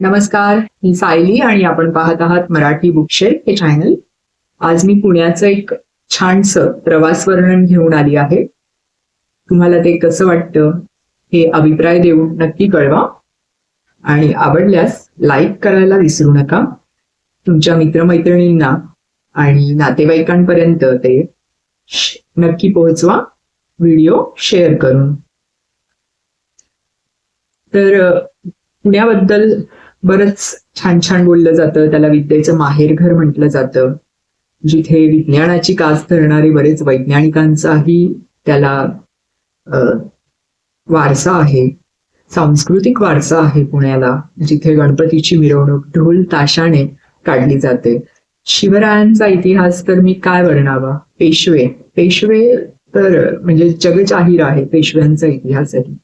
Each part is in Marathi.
नमस्कार मी सायली आणि आपण पाहत आहात मराठी बुकशेर हे चॅनल आज मी पुण्याचं एक छानसं प्रवास वर्णन घेऊन आली आहे. तुम्हाला ते कसं वाटतं हे अभिप्राय देऊन नक्की कळवा. आणि आवडल्यास लाईक करायला विसरू नका. तुमच्या मित्रमैत्रिणींना आणि नातेवाईकांपर्यंत ते नक्की पोहोचवा. व्हिडिओ शेअर करून. तर पुण्याबद्दल बरंच छान छान बोललं जातं. त्याला विद्येचं माहेरघर म्हटलं जातं. जिथे विज्ञानाची कास धरणारे बरेच वैज्ञानिकांचाही त्याला वारसा आहे. सांस्कृतिक वारसा आहे पुण्याला जिथे गणपतीची मिरवणूक ढोल ताशाने काढली जाते. शिवरायांचा इतिहास तर मी काय वर्णावा? पेशवे. पेशवे तर म्हणजे जगजाहीर आहे. पेशव्यांचा इतिहासही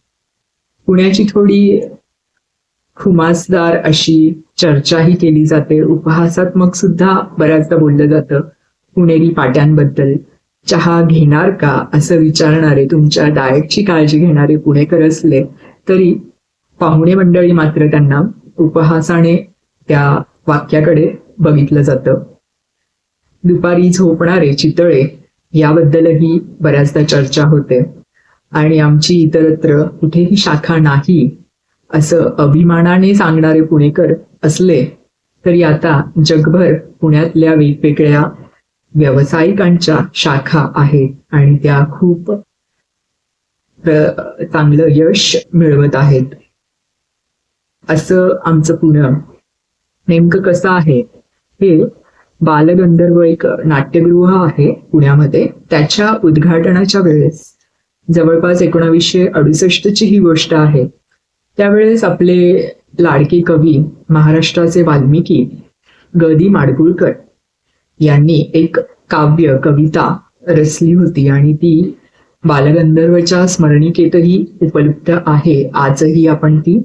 पुण्याची थोडी खुमासदार अशी चर्चाही केली जाते. उपहासात्मक सुद्धा बऱ्याचदा बोललं जातं. पुणेरी पाट्यांबद्दल चहा घेणार का? असं विचारणारे तुमच्या डाएटची काळजी घेणारे पुणेकर असले तरी पाहुणे मंडळी मात्र त्यांना उपहासाने त्या वाक्याकडे बघितलं जातं. दुपारी झोपणारे चितळे याबद्दलही बऱ्याचदा चर्चा होते आणि आमची इतरत्र कुठेही शाखा नाही. असं अभिमानाने सांगणारे पुणेकर असले तरी आता जगभर पुण्यातल्या वेगवेगळ्या व्यावसायिकांच्या शाखा आहेत आणि त्या खूप चांगलं यश मिळवत आहेत. असं आमचं पुणे. नेमकं कसं आहे? हे बालगंधर्व एक नाट्यगृह आहे पुण्यामध्ये. त्याच्या उद्घाटनाच्या वेळेस जवळपास एकोणावीसशे अडुसष्टची ही गोष्ट आहे. त्यावेळेस आपले लाडके कवी महाराष्ट्राचे वाल्मिकी ग माडगुळकर यांनी एक काव्य कविता रचली होती आणि ती बालगंधर्वच्या स्मरणिकेतही उपलब्ध आहे. आजही आपण ती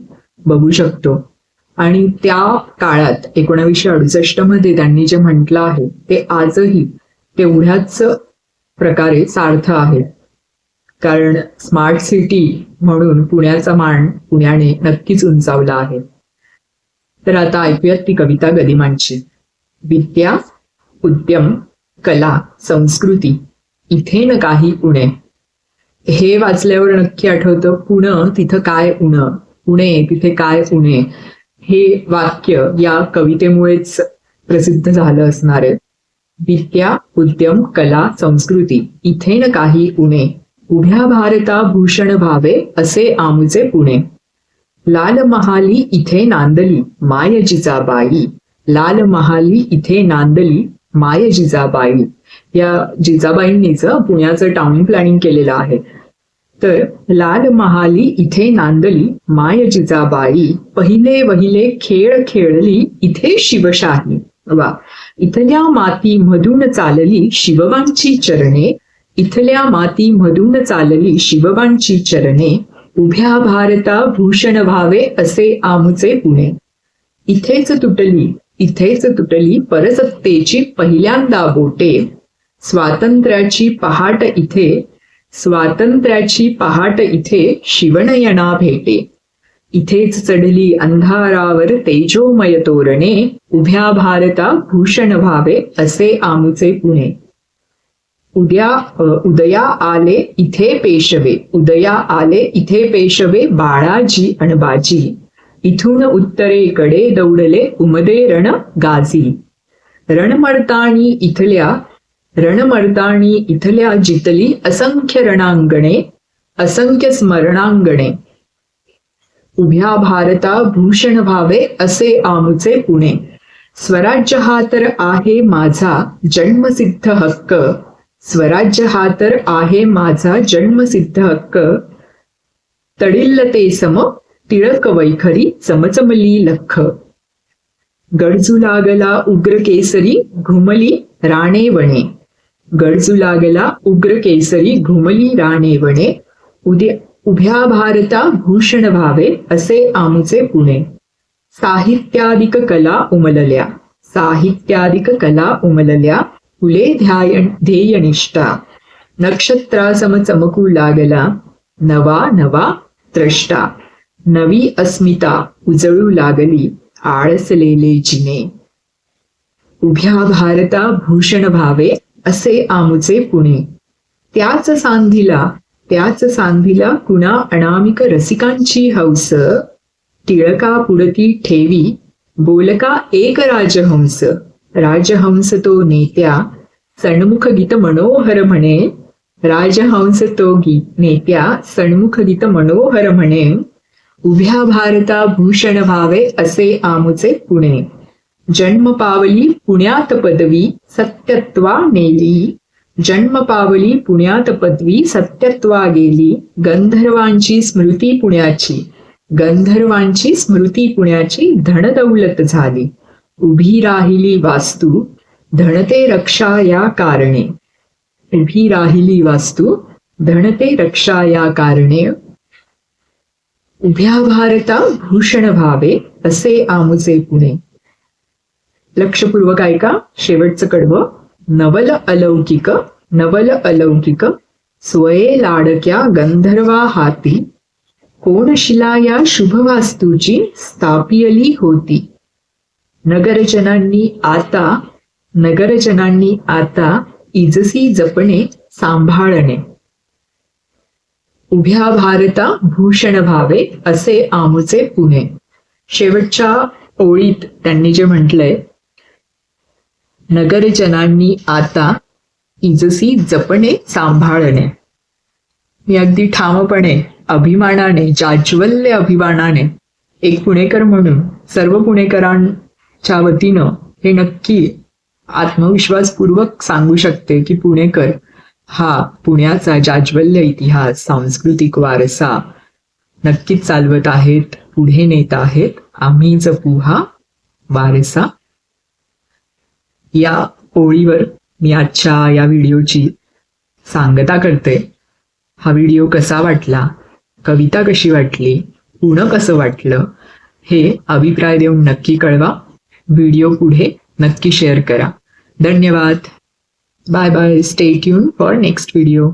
बघू शकतो. आणि त्या काळात एकोणावीसशे अडुसष्टमध्ये त्यांनी जे म्हटलं आहे ते आजही तेवढ्याच प्रकारे सार्थ आहे. कारण स्मार्ट सिटी म्हणून पुण्याचा मान पुण्याने नक्कीच उंचावला आहे. तर आता ऐकूयात ती कविता गदिमांची. विद्या उद्यम कला संस्कृती इथे न काही उणे. हे वाचल्यावर नक्की आठवतं पुणं तिथं काय उण पुणे तिथे काय उणे. हे वाक्य या कवितेमुळेच प्रसिद्ध झालं असणार आहे. विद्या उद्यम कला संस्कृती इथे न काही उणे. उभ्या भारता भूषण भावे असे आमुचे पुणे. लाल महाली इथे नांदली माय जिजाबाई लाल महाली इथे नांदली माय जिजाबाई या जिजाबाईंनीच पुण्याचं टाउन प्लॅनिंग केलेलं आहे. तर लाल महाली इथे नांदली माय जिजाबाई पहिले वहिले खेळ खेळली इथे शिवशाही. वा. इथल्या माती मधून चालली शिववांची चरणे इथल्या माती मधून चालली शिवबांची चरणे उभ्या भारता भूषण व्हावे असे आमचे पुणे. इथेच तुटली इथेच तुटली परसत्तेची पहिल्यांदा बोटे. स्वातंत्र्याची पहाट इथे स्वातंत्र्याची पहाट इथे शिवणयना भेटे. इथेच चढली अंधारावर तेजोमय तोरणे उभ्या भारता भूषण व्हावे असे आमचे पुणे. उद्या उदया आले इथे पेशवे. उदया आले इथे पेशवे बाळाजी अणबाजी इथून उत्तरेकडे दौडले उमदे रण गाजी रणमर्ताणी इथल्या रणमर्ताणी इथल्या जितली असंख्य रणांगणे असंख्य स्मरणांगणे. उभ्या भारता भूषण व्हावे असे आमचे पुणे. स्वराज्य हा तर आहे माझा जन्मसिद्ध हक्क. स्वराज्य हा तर आहे माझा जन्मसिद्ध हक्क. तडिल्ल ते सम टिळक वैखरी चमचमली लख. गडजू लागला उग्र केसरी घुमली राणे वणे. गडजू लागला उग्र केसरी घुमली राणे वणे. उद्या उभ्या भारता भूषण व्हावे असे आमचे पुणे. साहित्यादिक कला उमलल्या. साहित्यादिक कला उमलल्या. फुले ध्याय ध्येयनिष्ठा. नक्षत्रासम चमकू लागला. नवा नवा त्रष्टा. नवी अस्मिता उजळू लागली. आळसलेले जिने. उभ्या भारता भूषण भावे असे आमुचे पुणे. त्याच सांधीला त्याच सांधीला कुणा अनामिक रसिकांची हौस? टिळका पुडती ठेवी बोलका एक राजहंस. राजहंस तो नेत्या सणमुख गीत मनोहर म्हणे. राजहंस तो गी नेत्या सणमुख गीत मनोहर म्हणे. उभ्या भारता भूषण व्हावे असे आमुचे पुणे. जन्म पावली पुण्यात पदवी सत्यत्वा नेली. जन्म पावली पुण्यात पदवी सत्यत्वा गेली. गंधर्वांची स्मृती पुण्याची. गंधर्वांची स्मृती पुण्याची धनदौलत झाली. उभी राहिली वास्तू धनते रक्षा या कारणे. उभी राहिली वास्तू धनते रक्षा या कारणे. उभ्या भारता भूषण भावे असे आमुचे पुणे. लक्षपूर्वक ऐका शेवटचं कडवं. नवल अलौकिक नवल अलौकिक स्वये लाडक्या गंधर्वा हाती. कोणशिला या शुभवास्तूची स्थापियली होती? नगरजनांनी आता नगरजनांनी आता इजसी जपणे सांभाळणे. उभ्या भारता भूषण व्हावे असे आमुचे पुणे. शेवटच्या ओळीत त्यांनी जे म्हटलंय नगरजनांनी आता इजसी जपणे सांभाळणे. मी अगदी ठामपणे अभिमानाने जाज्वल्य अभिमानाने एक पुणेकर म्हणून सर्व पुणेकरां च्या वतीनं हे नक्की आत्मविश्वासपूर्वक सांगू शकते की पुणेकर हा पुण्याचा जाज्वल्य इतिहास सांस्कृतिक वारसा नक्कीच चालवत आहेत पुढे नेत आहेत. आम्ही जपू हा वारसा. या ओळीवर मी आजच्या या व्हिडिओची सांगता करते. हा व्हिडिओ कसा वाटला? कविता कशी वाटली? पुणं कसं वाटलं? हे अभिप्राय देऊन नक्की कळवा. व्हिडिओ पुढे नक्की शेअर करा. धन्यवाद. Bye bye stay tune for next video